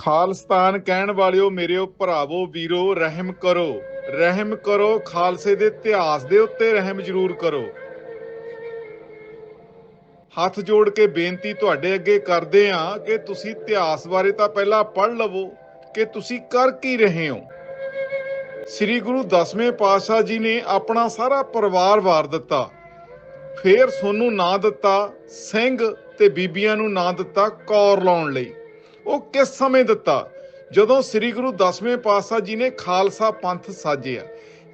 ਖਾਲਸਤਾਨ ਕਹਿਣ ਵਾਲਿਓ, ਮੇਰਿਓ ਭਰਾਵੋ, ਵੀਰੋ, ਰਹਿਮ ਕਰੋ। ਰਹਿਮ ਕਰੋ, ਖਾਲਸੇ ਦੇ ਇਤਿਹਾਸ ਦੇ ਉੱਤੇ ਰਹਿਮ ਜ਼ਰੂਰ ਕਰੋ। ਹੱਥ ਜੋੜ ਕੇ ਬੇਨਤੀ ਤੁਹਾਡੇ ਅੱਗੇ ਕਰਦੇ ਆਂ ਕਿ ਤੁਸੀਂ ਇਤਿਹਾਸ ਬਾਰੇ ਤਾਂ ਪਹਿਲਾਂ ਪੜ੍ਹ ਲਵੋ, ਕਿ ਤੁਸੀਂ ਕਰ ਕੀ ਰਹੇ ਹੋ। ਸ੍ਰੀ ਗੁਰੂ ਦਸਵੇਂ ਪਾਤਸ਼ਾਹ ਜੀ ਨੇ ਆਪਣਾ ਸਾਰਾ ਪਰਿਵਾਰ ਵਾਰ ਦਿੱਤਾ। ਫੇਰ ਸੋਨੂੰ ਨਾਂ ਦਿੱਤਾ, ਸਿੰਘ ਤੇ ਬੀਬੀਆਂ ਨੂੰ ਨਾਂ ਦਿੱਤਾ ਕੌਰ ਲਾਉਣ ਲਈ। ਉਹ ਕਿਸ ਸਮੇਂ ਦਿੱਤਾ? ਜਦੋਂ ਸ੍ਰੀ ਗੁਰੂ ਦਸਵੇਂ ਪਾਤਸ਼ਾਹ ਜੀ ਨੇ ਖਾਲਸਾ ਪੰਥ ਸਾਜਿਆ।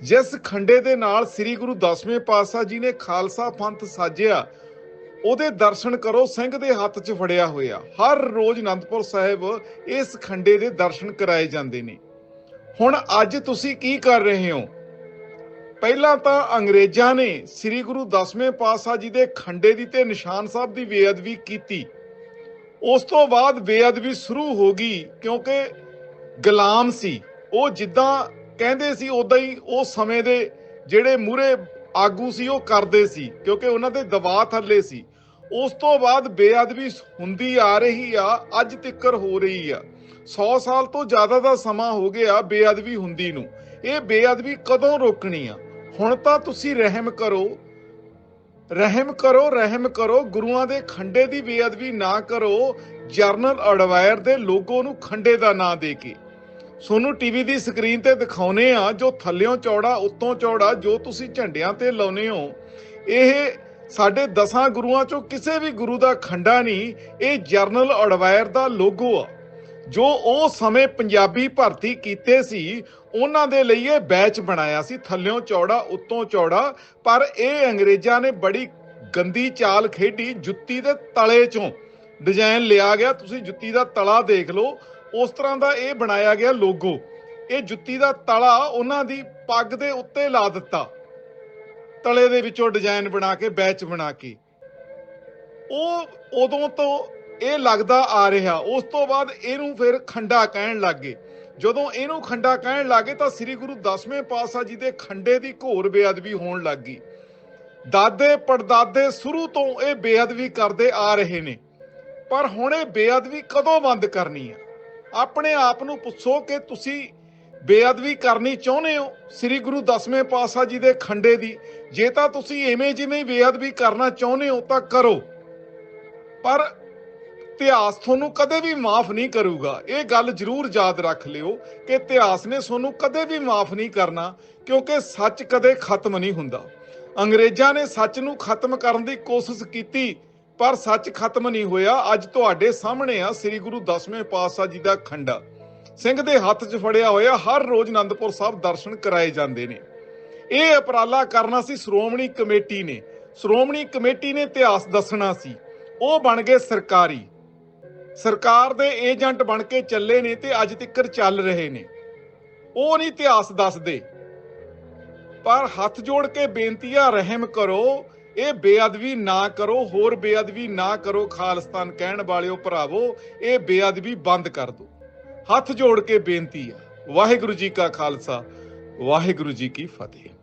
ਜਿਸ ਖੰਡੇ ਦੇ ਨਾਲ ਸ੍ਰੀ ਗੁਰੂ ਦਸਵੇਂ ਪਾਤਸ਼ਾਹ ਜੀ ਨੇ ਖਾਲਸਾ ਪੰਥ ਸਾਜਿਆ, ਉਹਦੇ ਦਰਸ਼ਨ ਕਰੋ, ਸਿੰਘ ਦੇ ਹੱਥ 'ਚ ਫੜਿਆ ਹੋਇਆ। ਹਰ ਰੋਜ਼ ਅਨੰਦਪੁਰ ਸਾਹਿਬ ਇਸ ਖੰਡੇ ਦੇ ਦਰਸ਼ਨ ਕਰਾਏ ਜਾਂਦੇ ਨੇ। ਹੁਣ ਅੱਜ ਤੁਸੀਂ ਕੀ ਕਰ ਰਹੇ ਹੋ? ਪਹਿਲਾਂ ਤਾਂ ਅੰਗਰੇਜ਼ਾਂ ਨੇ ਸ੍ਰੀ ਗੁਰੂ ਦਸਵੇਂ ਪਾਤਸ਼ਾਹ ਜੀ ਦੇ ਖੰਡੇ ਦੀ ਤੇ ਨਿਸ਼ਾਨ ਸਾਹਿਬ ਦੀ ਬੇਅਦਬੀ ਕੀਤੀ। ਉਸ ਤੋਂ ਬਾਅਦ ਬੇਅਦਬੀ ਸ਼ੁਰੂ ਹੋ ਗਈ ਕਿਉਂਕਿ ਗੁਲਾਮ ਸੀ। ਉਹ ਜਿੱਦਾਂ ਕਹਿੰਦੇ ਸੀ ਉਦਾਂ ਹੀ ਉਹ ਸਮੇਂ ਦੇ ਜਿਹੜੇ ਮੂਰੇ ਆਗੂ ਸੀ, ਉਹ ਕਰਦੇ ਸੀ ਕਿਉਂਕਿ ਉਹਨਾਂ ਦੇ ਦਬਾਅ ਥੱਲੇ ਸੀ। ਉਸ ਤੋਂ ਬਾਅਦ ਬੇਅਦਬੀ ਹੁੰਦੀ ਆ ਰਹੀ ਆ, ਅੱਜ ਤਿੱਕਰ ਹੋ ਰਹੀ ਆ। 100 ਸਾਲ ਤੋਂ ਜ਼ਿਆਦਾ ਦਾ ਸਮਾਂ ਹੋ ਗਿਆ ਬੇਅਦਬੀ ਹੁੰਦੀ ਨੂੰ। ਇਹ ਬੇਅਦਬੀ ਕਦੋਂ ਰੋਕਣੀ ਆ? ਹੁਣ ਤਾਂ ਤੁਸੀਂ ਰਹਿਮ ਕਰੋ ਰਹਿਮ ਕਰੋ ਰਹਿਮ ਕਰੋ, ਗੁਰੂਆਂ ਦੇ ਖੰਡੇ ਦੀ ਬੇਅਦਬੀ ਨਾ ਕਰੋ, ਜਰਨਲ ਅਡਵਾਇਰ ਦੇ ਲੋਗੋ ਨੂੰ ਖੰਡੇ ਦਾ ਨਾਂ ਦੇ ਕੇ। ਸੋਨੂੰ ਟੀਵੀ ਦੀ ਸਕਰੀਨ ਤੇ ਦਿਖਾਉਨੇ ਆ ਜੋ ਥੱਲਿਓਂ ਚੌੜਾ, ਉੱਤੋਂ ਚੌੜਾ, ਜੋ ਤੁਸੀਂ ਝੰਡਿਆਂ ਤੇ ਲਾਉਨੇ ਹੋ। ਇਹ ਸਾਡੇ ਦਸਾਂ ਗੁਰੂਆਂ ਚੋਂ ਕਿਸੇ ਵੀ ਗੁਰੂ ਦਾ ਖੰਡਾ ਨਹੀਂ, ਇਹ ਜਰਨਲ ਅਡਵਾਇਰ ਦਾ ਲੋਗੋ ਆ। ਜੋ ਉਹ ਸਮੇਂ ਪੰਜਾਬੀ ਭਰਤੀ ਕੀਤੇ ਸੀ, ਉਹਨਾਂ ਦੇ ਲਈ ਇਹ ਬੈਚ ਬਣਾਇਆ ਸੀ। ਥੱਲਿਓਂ ਚੌੜਾ, ਉੱਤੋਂ ਚੌੜਾ, ਪਰ ਇਹ ਅੰਗਰੇਜ਼ਾਂ ਨੇ ਬੜੀ ਗੰਦੀ ਚਾਲ ਖੇਡੀ, ਜੁੱਤੀ ਦੇ ਤਲੇ ਚੋਂ ਡਿਜ਼ਾਈਨ ਲਿਆ ਗਿਆ। ਤੁਸੀਂ ਜੁੱਤੀ ਦਾ ਤਲਾ ਦੇਖ ਲਓ, ਉਸ ਤਰ੍ਹਾਂ ਦਾ ਇਹ ਬਣਾਇਆ ਗਿਆ ਲੋਗੋ। ਇਹ ਜੁੱਤੀ ਦਾ ਤਲਾ ਉਹਨਾਂ ਦੀ ਪੱਗ ਦੇ ਉੱਤੇ ਲਾ ਦਿੱਤਾ। ਤਲੇ ਦੇ ਵਿੱਚੋਂ ਡਿਜ਼ਾਈਨ ਬਣਾ ਕੇ, ਬੈਚ ਬਣਾ ਕੇ। ਉਹ ਉਦੋਂ ਤੋਂ ਇਹ ਲੱਗਦਾ ਆ ਰਿਹਾ। ਉਸ ਤੋਂ ਬਾਅਦ ਇਹਨੂੰ ਫਿਰ ਖੰਡਾ ਕਹਿਣ ਲੱਗੇ ਜਦੋਂ ਇਹਨੂੰ ਖੰਡਾ ਕਹਿਣ ਲੱਗੇ ਤਾਂ ਸ੍ਰੀ ਗੁਰੂ ਦਸਵੇਂ ਪਾਤਸ਼ਾਹ ਜੀ ਦੇ ਖੰਡੇ ਦੀ ਘੋਰ ਬੇਅਦਬੀ ਹੋਣ ਲੱਗੀ ਦਾਦੇ ਪੜਦਾਦੇ ਸ਼ੁਰੂ ਤੋਂ ਇਹ ਬੇਅਦਬੀ ਕਰਦੇ ਆ ਰਹੇ ਨੇ। ਪਰ ਹੁਣ ਇਹ ਬੇਅਦਬੀ ਕਦੋਂ ਬੰਦ ਕਰਨੀ ਆ? ਆਪਣੇ ਆਪ ਨੂੰ ਪੁੱਛੋ ਕਿ ਤੁਸੀਂ ਬੇਅਦਬੀ ਕਰਨੀ ਚਾਹੁੰਦੇ ਹੋ ਸ੍ਰੀ ਗੁਰੂ ਦਸਵੇਂ ਪਾਤਸ਼ਾਹ ਜੀ ਦੇ ਖੰਡੇ ਦੀ। ਜੇ ਤਾਂ ਤੁਸੀਂ ਐਵੇਂ ਜਿਵੇਂ ਬੇਅਦਬੀ ਕਰਨਾ ਚਾਹੁੰਦੇ ਹੋ ਤਾਂ ਕਰੋ। ਪਰ ਇਤਿਹਾਸ ਤੁਹਾਨੂੰ ਕਦੇ ਵੀ ਮਾਫ ਨਹੀਂ ਕਰੂਗਾ। ਇਹ ਗੱਲ ਜ਼ਰੂਰ ਯਾਦ ਰੱਖ ਲਿਓ ਕਿ ਇਤਿਹਾਸ ਨੇ ਤੁਹਾਨੂੰ ਕਦੇ ਵੀ ਮਾਫ ਨਹੀਂ ਕਰਨਾ, ਕਿਉਂਕਿ ਸੱਚ ਕਦੇ ਖਤਮ ਨਹੀਂ ਹੁੰਦਾ। ਅੰਗਰੇਜ਼ਾਂ ਨੇ ਸੱਚ ਨੂੰ ਖਤਮ ਕਰਨ ਦੀ ਕੋਸ਼ਿਸ਼ ਕੀਤੀ, ਪਰ ਸੱਚ ਖਤਮ ਨਹੀਂ ਹੋਇਆ। ਅੱਜ ਤੁਹਾਡੇ ਸਾਹਮਣੇ ਆ ਸ੍ਰੀ ਗੁਰੂ ਦਸਵੇਂ ਪਾਤਸ਼ਾਹ ਜੀ ਦਾ ਖੰਡਾ। ਸਿੰਘ ਦੇ ਹੱਥ 'ਚ ਫੜਿਆ ਹੋਇਆ ਹਰ ਰੋਜ਼ ਅਨੰਦਪੁਰ ਸਾਹਿਬ ਦਰਸ਼ਨ ਕਰਾਏ ਜਾਂਦੇ ਨੇ। ਇਹ ਅਪਰਾਲਾ ਕਰਨਾ ਸੀ ਸ਼੍ਰੋਮਣੀ ਕਮੇਟੀ ਨੇ। ਸ਼੍ਰੋਮਣੀ ਕਮੇਟੀ ਨੇ ਇਤਿਹਾਸ ਦੱਸਣਾ ਸੀ। ਉਹ ਬਣ ਗਏ ਸਰਕਾਰੀ। ਸਰਕਾਰ ਦੇ ਏਜੰਟ ਬਣ ਕੇ ਚੱਲੇ ਨੇ ਤੇ ਅੱਜ ਤੱਕ ਚੱਲ ਰਹੇ ਨੇ। ਉਹ ਨਹੀਂ ਇਤਿਹਾਸ ਦੱਸਦੇ। ਪਰ ਹੱਥ ਜੋੜ ਕੇ ਬੇਨਤੀ ਆ ਰਹਿਮ ਕਰੋ, ਇਹ ਬੇਅਦਬੀ ਨਾ ਕਰੋ, ਹੋਰ ਬੇਅਦਬੀ ਨਾ ਕਰੋ ਖਾਲਸਤਾਨ ਕਹਿਣ ਵਾਲਿਓ ਭਰਾਵੋ, ਇਹ ਬੇਅਦਬੀ ਬੰਦ ਕਰ ਦਿਓ। ਹੱਥ ਜੋੜ ਕੇ ਬੇਨਤੀ ਆ। ਵਾਹਿਗੁਰੂ ਜੀ ਕਾ ਖਾਲਸਾ, ਵਾਹਿਗੁਰੂ ਜੀ ਕੀ ਫਤਿਹ।